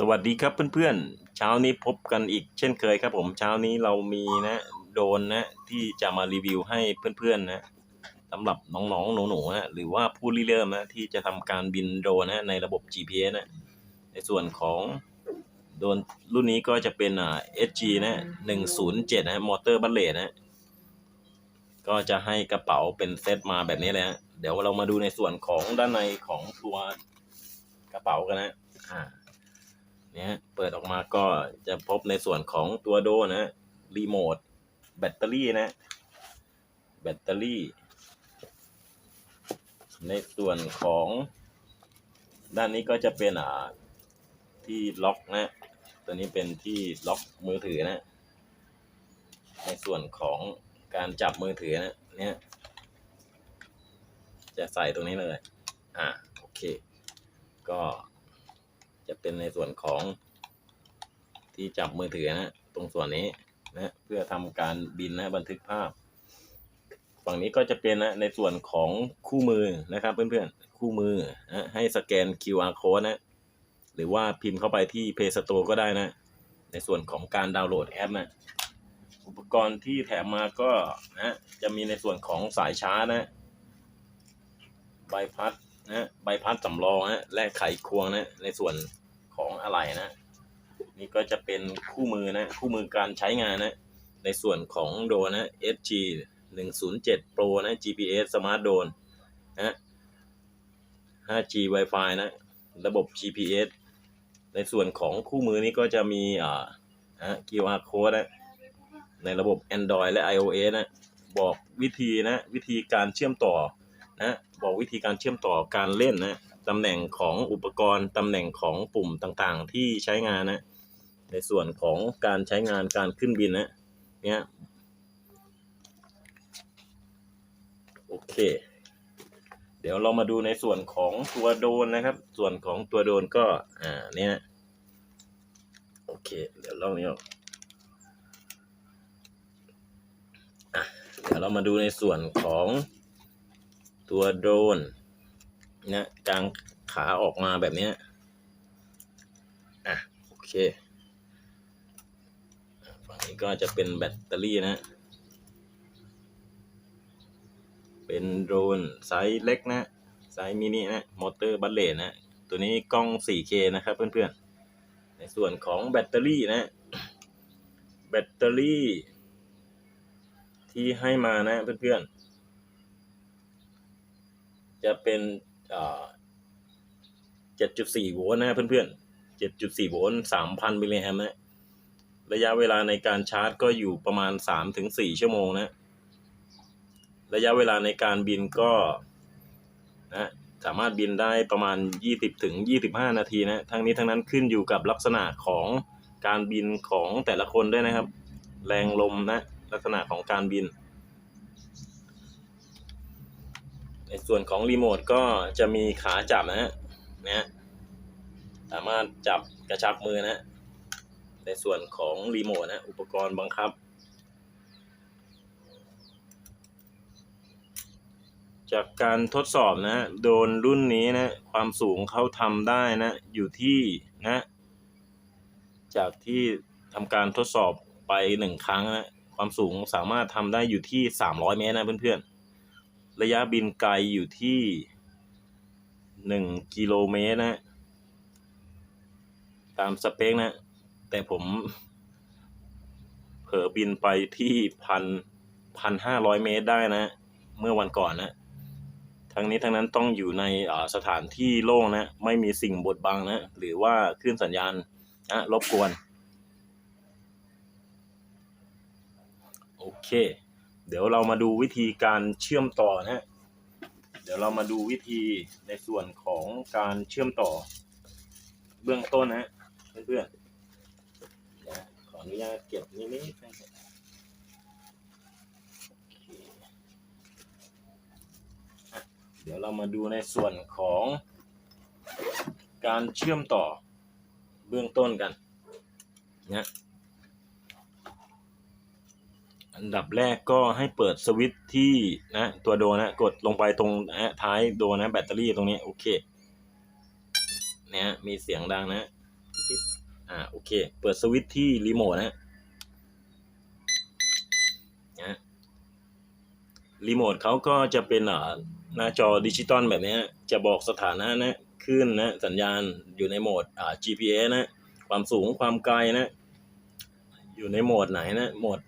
สวัสดีครับเพื่อนๆ เช้านี้พบกันอีกเช่นเคยครับผมเช้านี้เรามีนะโดนนะที่จะมารีวิวให้เพื่อนๆนะสำหรับน้องๆหนูๆนะหรือว่าผู้ริเริ่มนะที่จะทำการบินโดนนะในระบบ GPS นะในส่วนของโดนรุ่นนี้ก็จะเป็นอ่า SG นะ107นะมอเตอร์บัลเลตนะก็จะให้กระเป๋าเป็นเซตมาแบบนี้เลยฮะเดี๋ยวเรามาดูในส่วนของด้านในของตัวกระเป๋ากันนะอ่า เนี่ยเปิดออกมาก็จะพบในส่วนของตัวโดนะ รีโมท แบตเตอรี่นะ แบตเตอรี่ ในส่วนของ ด้านนี้ก็จะเป็นอ่าที่ล็อกนะ ตัวนี้เป็นที่ล็อกมือถือนะ ในส่วนของการจับมือถือนะ เนี่ย จะใส่ตรงนี้เลย อ่า โอเค ก็ จะเป็นในส่วนของที่จับมือถือนะตรงส่วนนี้นะเพื่อทำการบินนะบันทึกภาพ ฝั่งนี้ก็จะเป็นนะในส่วนของคู่มือนะครับ เพื่อนๆคู่มือนะให้สแกน QR code นะหรือว่าพิมพ์เข้าไปที่ Play Store ก็ได้นะ ในส่วนของการดาวน์โหลดแอปนะอุปกรณ์ที่แถมมาก็นะจะมีในส่วนของสายชาร์จนะใบพัดนะใบพัดสำรองนะและไขควงนะในส่วน อะไหล่นะ นี่ก็จะเป็นคู่มือนะ คู่มือการใช้งานนะ ในส่วนของโดรนนะ SG 107 Pro นะ GPS Smart Drone นะ 5G Wi-Fi นะ ระบบ GPS ในส่วนของคู่มือนี้ก็จะมีอ่านะ QR code นะ ในระบบ Android และ iOS นะ บอกวิธีนะ วิธีการเชื่อมต่อนะ บอกวิธีการเชื่อมต่อการเล่นนะ ตำแหน่งของอุปกรณ์ตำแหน่งของปุ่มต่างๆ ที่ใช้งานนะในส่วนของการใช้งานการขึ้นบินนะเนี่ยโอเค เดี๋ยวเรามาดูในส่วนของตัวโดรนนะครับ ส่วนของตัวโดรนก็อ่าเนี่ยโอเค เดี๋ยวลองนี้ออกอะเดี๋ยวเรามาดูในส่วนของตัวโดรน นะกลางขาออกมาแบบนี้อะโอเคฝั่งนี้ก็จะเป็นแบตเตอรี่นะ เป็นโดรนไซส์เล็กนะ ไซส์มินินะ มอเตอร์บัลเลตนะ ตัวนี้กล้อง 4K นะครับเพื่อนๆ ในส่วนของแบตเตอรี่นะ แบตเตอรี่ ที่ให้มานะเพื่อนๆ จะเป็น อ่า7.4โวลต์นะเพื่อนๆ7.4โวลต์3,000มิลลิแอมป์นะระยะเวลาในการชาร์จก็อยู่ประมาณ3-4ชั่วโมงนะ ระยะเวลาในการบินก็นะสามารถบินได้ประมาณ 20-25 นาทีนะ ทั้งนี้ทั้งนั้นขึ้นอยู่กับลักษณะของการบินของแต่ละคนด้วยนะครับ แรงลมนะ ลักษณะของการบิน ในส่วนของรีโมทก็จะมีขาจับนะฮะนะฮะสามารถจับกระชับมือนะ ในส่วนของรีโมทนะ อุปกรณ์บังคับ จากการทดสอบนะ โดนรุ่นนี้นะ ความสูงเขาทำได้นะ อยู่ที่นะ จากที่ทำการทดสอบไปหนึ่งครั้งนะ ความสูงสามารถทำได้อยู่ที่ 300 เมตรนะเพื่อนๆ ระยะบินไกลอยู่ที่หนึ่งกิโลเมตรนะตามสเปคนะ แต่ผม เผลอบินไปที่พันพันห้าร้อยเมตรได้นะ เมื่อวันก่อนนะทั้งนี้ทั้งนั้นต้องอยู่ในสถานที่โล่งนะ ไม่มีสิ่งบดบังนะ หรือว่าคลื่นสัญญาณนะรบกวน โอเค เดี๋ยวเรามาดูวิธีการเชื่อมต่อนะฮะเดี๋ยวเรามาดูวิธีในส่วนของการเชื่อมต่อ เบื้องต้นนะฮะเพื่อนๆนะขออนุญาตเก็บนิดนิดนะครับโอเคอะเดี๋ยวเรามาดูในส่วนของการเชื่อมต่อเบื้องต้นกันนะ อันดับแรกก็ให้เปิดสวิตที่นะตัวโดนะกดลงไปตรงนะท้ายโดนะแบตเตอรี่ตรงนี้โอเคเนี่ยมีเสียงดังนะอ่าโอเค เปิดสวิตที่รีโมทนะนะรีโมทเขาก็จะเป็นหน้าจอดิจิตอลแบบนี้จะบอกสถานะนะขึ้นนะสัญญาณอยู่ในโหมดอ่า GPS นะ ความสูงความไกลนะ อยู่ในโหมดไหนนะโหมด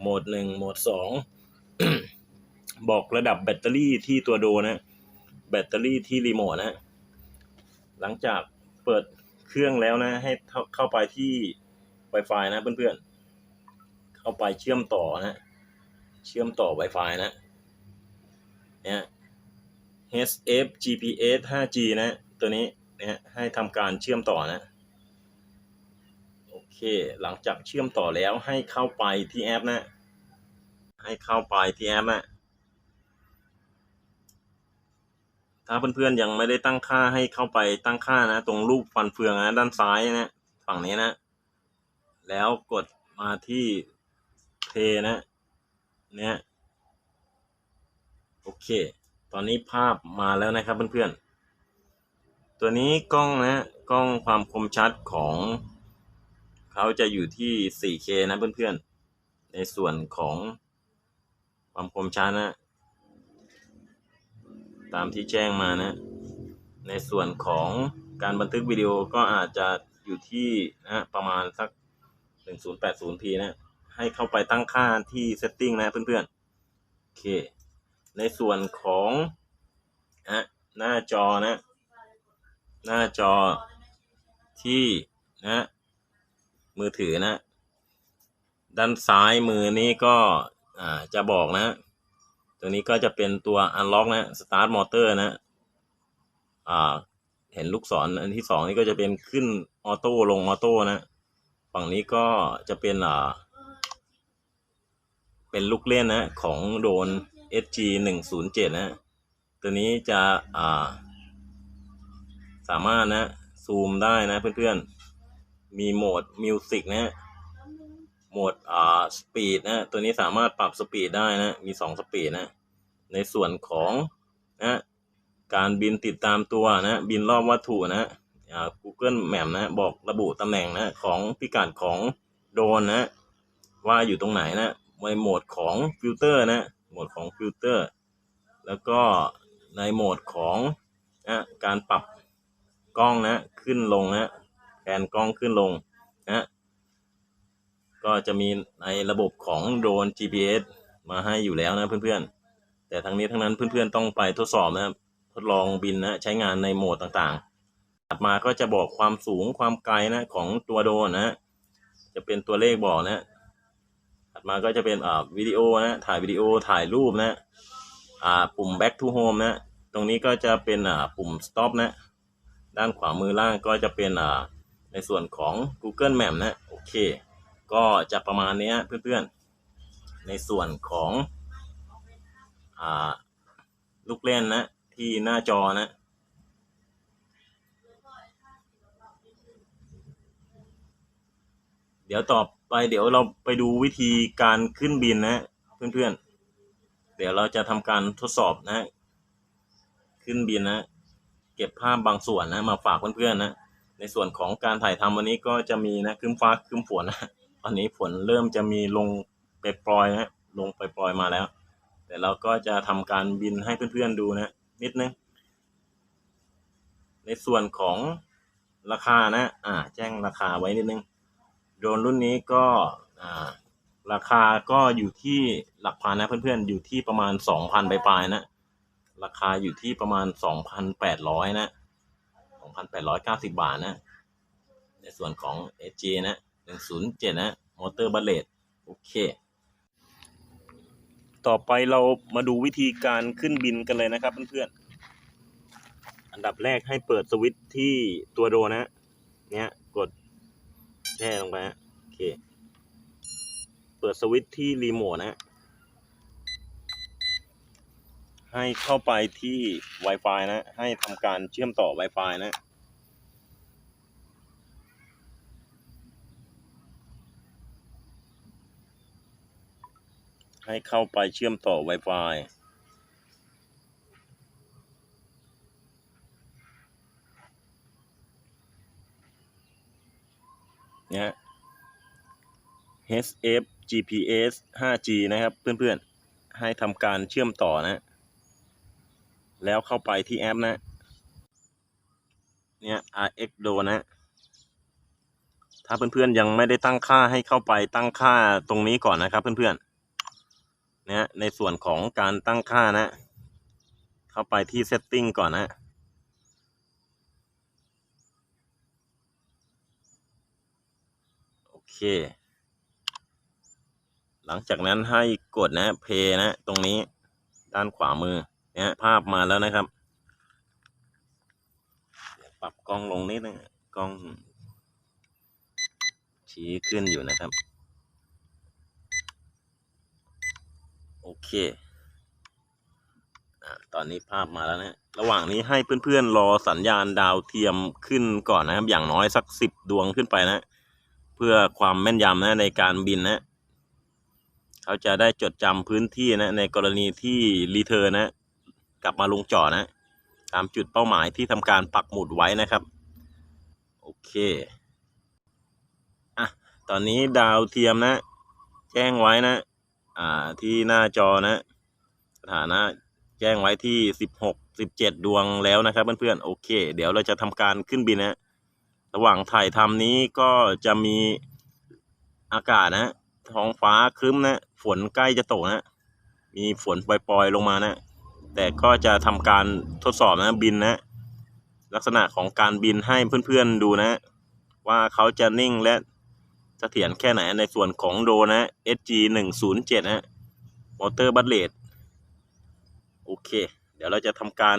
โหมดหนึ่งโหมดสองบอกระดับแบตเตอรี่ที่ตัวโดนะ แบตเตอรี่ที่รีโมทนะหลังจากเปิดเครื่องแล้วนะ ให้เข้าไปที่ Wi-Fi นะเพื่อนๆ เข้าไปเชื่อมต่อนะ เชื่อมต่อ Wi-Fi นะ เนี่ย HF GPS 5G นะ ตัวนี้เนี่ยให้ทำการเชื่อมต่อนะ เค หลังจากเชื่อมต่อแล้วให้เข้าไปที่แอปนะ ให้เข้าไปที่แอปนะ ถ้าเพื่อนๆยังไม่ได้ตั้งค่าให้เข้าไปตั้งค่านะ ตรงรูปฟันเฟืองนะด้านซ้ายนะ ฝั่งนี้นะ แล้วกดมาที่เพนะ เนี่ย โอเค ตอนนี้ภาพมาแล้วนะครับเพื่อนๆ ตัวนี้กล้องนะ กล้องความคมชัดของ เขาจะอยู่ที่ 4K นะเพื่อนๆ ในส่วนของความคมชัดนะ ตามที่แจ้งมานะ ในส่วนของการบันทึกวิดีโอก็อาจจะอยู่ที่นะประมาณสัก 1080p นะ ให้เข้าไปตั้งค่าที่ setting นะเพื่อนๆ โอเค ในส่วนของนะหน้าจอนะ หน้าจอที่นะ มือถือนะ ด้านซ้ายมือนี้ก็จะบอกนะ ตัวนี้ก็จะเป็นตัว unlock นะ start motor นะอ่าเห็นลูกศรอันที่สองนี่ก็จะเป็นขึ้นออโต้ลงออโต้นะฝั่งนี้ก็จะเป็นอ่าเป็นลูกเล่นนะของโดน SG 107นะตัวนี้จะอ่าสามารถนะ ซูมได้นะเพื่อนๆ มีโหมดมิวสิกนะโหมดอ่าสปีดนะตัวนี้สามารถปรับสปีดได้นะมีสองสปีดนะ ในส่วนของนะการบินติดตามตัวนะบินรอบวัตถุนะอ่า Google Map นะบอกระบุตำแหน่งนะของพิกัดของโดนนะว่าอยู่ตรงไหนนะในโหมดของฟิลเตอร์นะโหมดของฟิลเตอร์ แล้วก็ในโหมดของนะการปรับกล้องนะขึ้นลงนะ แผนกล้องขึ้นลงนะก็จะมีในระบบของโดรน GPS มาให้อยู่แล้วนะเพื่อนๆ แต่ทั้งนี้ทั้งนั้นเพื่อนๆต้องไปทดสอบนะครับ ทดลองบินนะใช้งานในโหมดต่างๆ ถัดมาก็จะบอกความสูงความไกลนะของตัวโดรนนะจะเป็นตัวเลขบอกนะถัดมาก็จะเป็นอ่าวิดีโอนะถ่ายวิดีโอถ่ายรูปนะอ่าปุ่ม back to home นะตรงนี้ก็จะเป็นอ่าปุ่ม stop นะด้านขวามือล่างก็จะเป็นอ่า ส่วนของ Google Map นะโอเค ก็จะประมาณนี้เพื่อนๆ ในส่วนของอลูกเล่นนะที่หน้าจอนะเดี๋ยวต่อไปเดี๋ยวเราไปดูวิธีการขึ้นบินนะเพื่อนๆ เดี๋ยวเราจะทำการทดสอบนะ ขึ้นบินนะ เก็บภาพบางส่วนนะ มาฝากเพื่อนๆนะ ในส่วนของการถ่ายทำวันนี้ก็จะมีนะครึ้มฟ้าครึ้มฝนนะตอนนี้ฝนเริ่มจะมีลงไปปลอยนะลงไปปลอยมาแล้ว แต่เราก็จะทำการบินให้เพื่อนๆดูนะ นิดนึง ในส่วนของราคานะ อ่า แจ้งราคาไว้นิดนึง โดรนรุ่นนี้ก็ อ่า ราคาก็อยู่ที่หลักพันนะเพื่อนๆ อยู่ที่ประมาณสองพันปลายๆนะ ราคาอยู่ที่ประมาณสองพันแปดร้อยนะ พันแปดร้อยเก้าสิบาทนะ ในส่วนของ SG นะหนึ่งศูนย์เจ็ดนะ มอเตอร์บัลเลตโอเค ต่อไปเรามาดูวิธีการขึ้นบินกันเลยนะครับเพื่อนๆ อันดับแรกให้เปิดสวิตช์ที่ตัวโดนะ เนี่ยกดแช่ลงไปฮะโอเค เปิดสวิตช์ที่รีโมทนะให้เข้าไปที่ Wi-Fi นะ ให้ทำการเชื่อมต่อ Wi-Fi นะ ให้เข้าไปเชื่อมต่อ Wi-Fi โ HF GPS 5G นะครับ เพื่อนๆ ให้ทำการเชื่อมต่อนะ แล้วเข้าไปที่แอปนะ เนี่ย RX d o นะ ถ้าเพื่อนๆ ยังไม่ได้ตั้งค่าให้เข้าไปตั้งค่าตรงนี้ก่อนนะครับเพื่อนๆ เนี่ยในส่วนของการตั้งค่านะ เข้าไปที่ setting ก่อนนะโอเค หลังจากนั้นให้กดนะเพย์นะ ตรงนี้ด้านขวามือเนี่ยภาพมาแล้วนะครับ ปรับกล้องลงนิดนึงกล้องชี้ขึ้นอยู่นะครับ โอเคอตอนนี้ภาพมาแล้วนะ ระหว่างนี้ให้เพื่อนๆรอสัญญาณดาวเทียมขึ้นก่อนนะครับ อย่างน้อยสักสิบดวงขึ้นไปนะ เพื่อความแม่นยำนะในการบินนะ เขาจะได้จดจำพื้นที่นะ ในกรณีที่รีเทิร์นนะ กลับมาลงจอดนะ ตามจุดเป้าหมายที่ทำการปักหมุดไว้นะครับ โอเค อะ ตอนนี้ดาวเทียมนะ แจ้งไว้นะ อ่าที่หน้าจอนะ สถานะแจ้งไว้ที่สิบหกสิบเจ็ดดวงแล้วนะครับเพื่อนๆโอเค เดี๋ยวเราจะทำการขึ้นบินนะระหว่างถ่ายทำนี้ก็จะมีอากาศนะท้องฟ้าครึ้มนะ ฝนใกล้จะตกนะ มีฝนปล่อยๆลงมานะ แต่ก็จะทำการทดสอบนะบินนะ ลักษณะของการบินให้เพื่อนๆดูนะ ว่าเขาจะนิ่งและ เสถียรแค่ไหนในส่วนของโดนะ SG 1 0 7นะมอเตอร์บัตเลดโอเค เดี๋ยวเราจะทำการ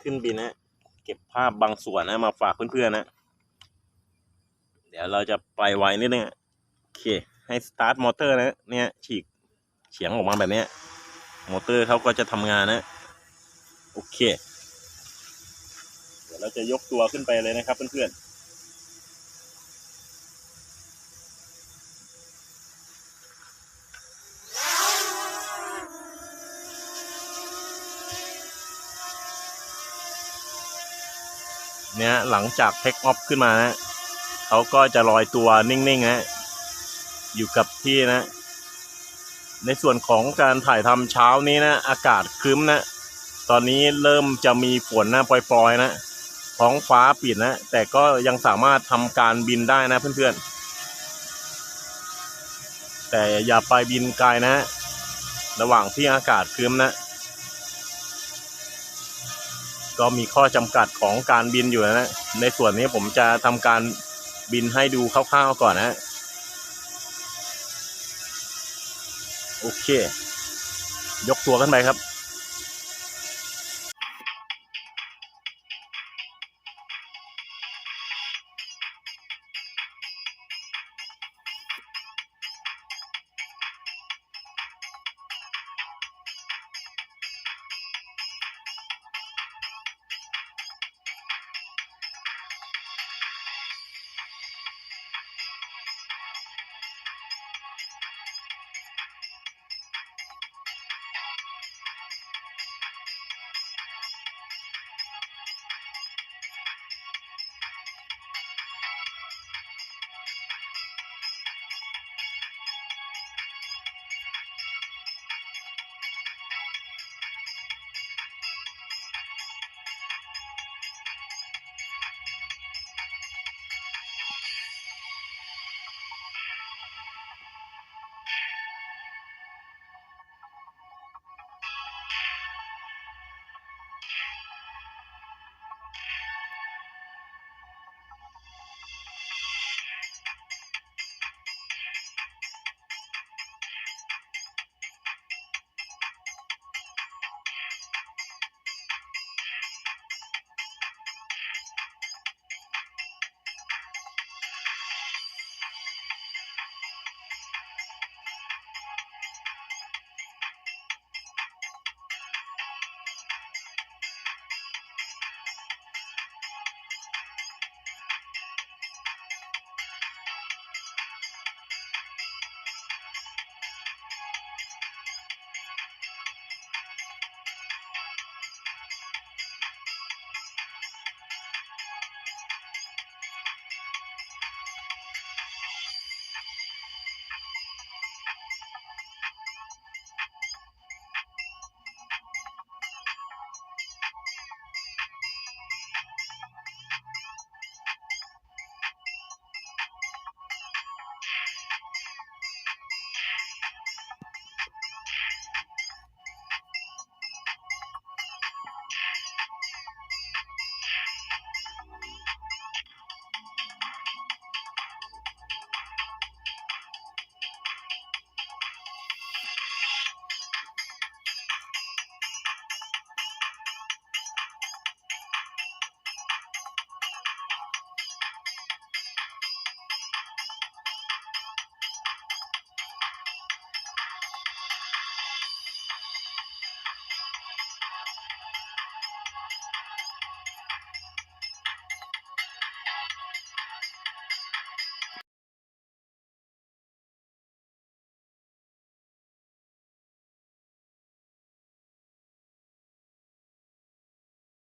ขึ้นบินนะ เก็บภาพบางส่วนนะ มาฝากเพื่อนๆนะ เดี๋ยวเราจะไปไวนิดนึงโอเค ให้สตาร์ทมอเตอร์นะเนี่ยฉีกเฉียงออกมาแบบนี้มอเตอร์เขาก็จะทำงานนะ โอเค เดี๋ยวเราจะยกตัวขึ้นไปเลยนะครับเพื่อนๆ เนี่ยหลังจากเทคออฟขึ้นมานะเขาก็จะลอยตัวนิ่งๆนะอยู่กับที่นะ ในส่วนของการถ่ายทำเช้านี้นะ อากาศครึ้มนะ ตอนนี้เริ่มจะมีฝนนะปล่อยๆนะ ท้องฟ้าปิดนะ แต่ก็ยังสามารถทำการบินได้นะเพื่อนๆ แต่อย่าไปบินไกลนะ ระหว่างที่อากาศครึ้มนะ ก็มีข้อจำกัดของการบินอยู่นะในส่วนนี้ผมจะทำการบินให้ดูคร่าวๆก่อนนะโอเค ยกตัวกันไปครับ